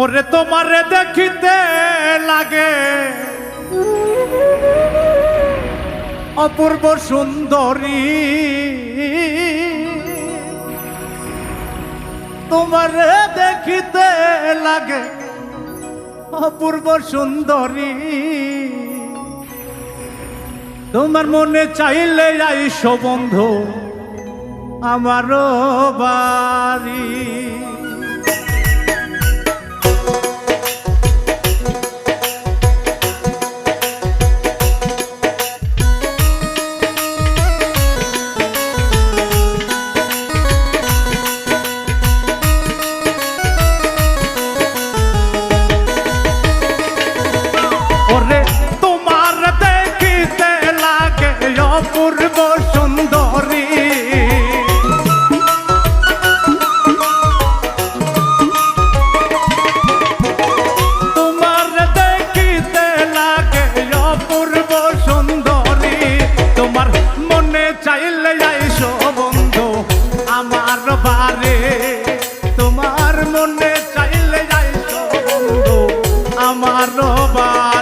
ওরে তোমার দেখিতে লাগে। অপূর্ব সুন্দরী। তোমার দেখিতে লাগে, অপূর্ব সুন্দরী। তোমার মনে চাইলে আইস বন্ধু, আমারও বাড়ি। আমার রবা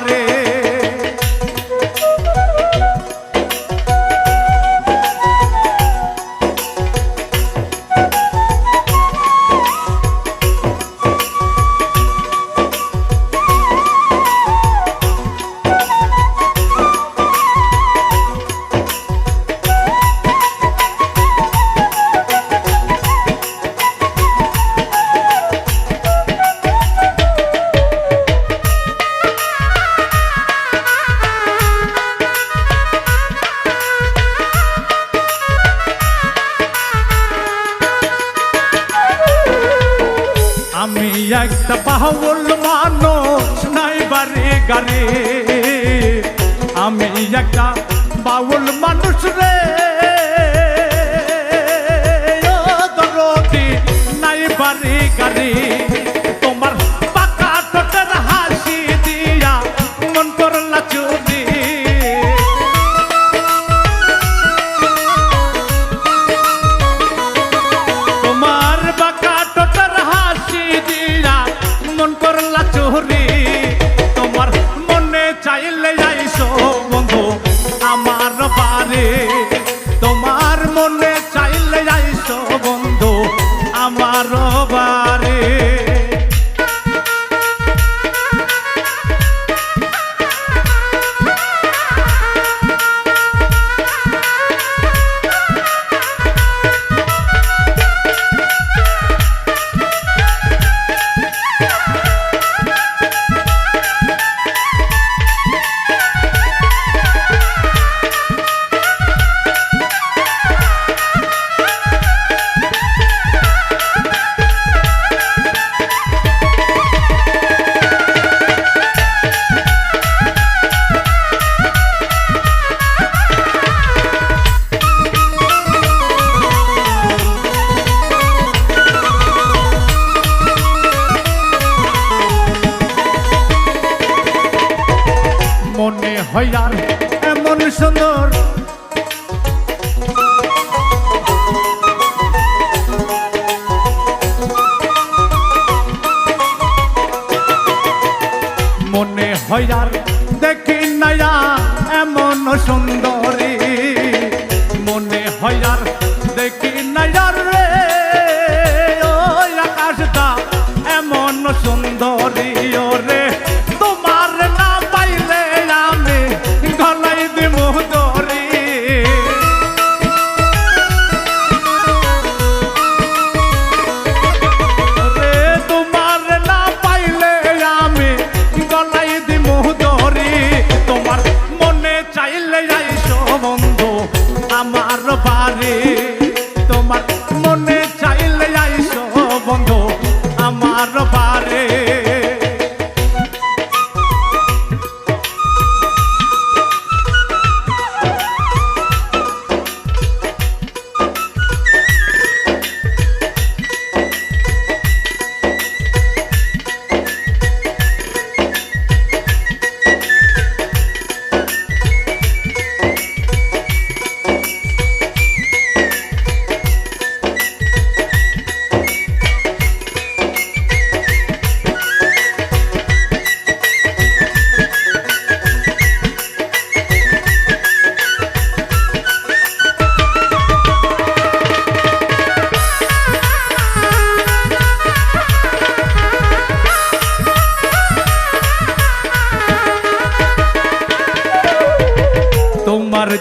সহল মানুষ নাই বারে গারে। আমি একটা বাউল মানুষ রে। এমন সুন্দর। মনে হইয়ার দেখি নাইয়া এমন সুন্দরী।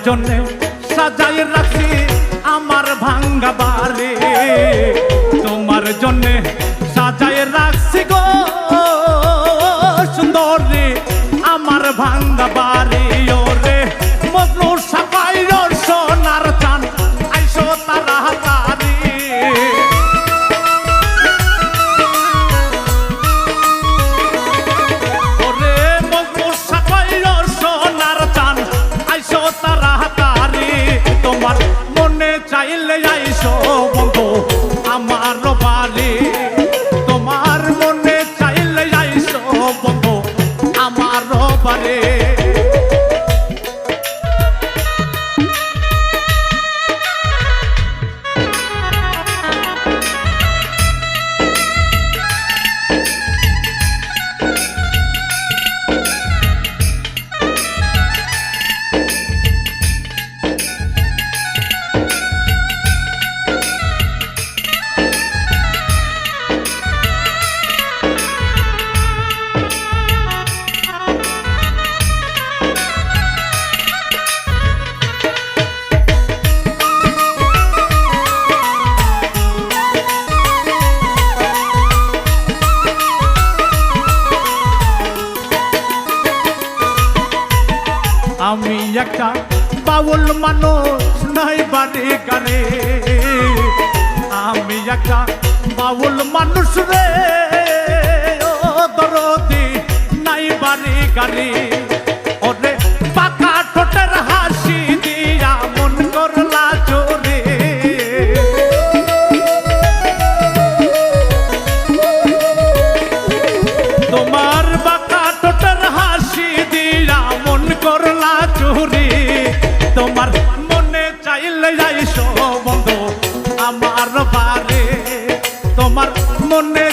জন্য সাজাই রাখছি আমার ভাঙ্গা বাড়ি। তোমার জন্য সাজাই রাখছি গো, সুন্দর, আমার ভাঙ্গা বাড়ি। পাইলে যাইছো বন্ধু একটা বাউল মানুষ নাই বাড়ি গানে। আমি একটা বাউল মানুষ রে, ও দরদি, নাই বাড়ি গানে। মনে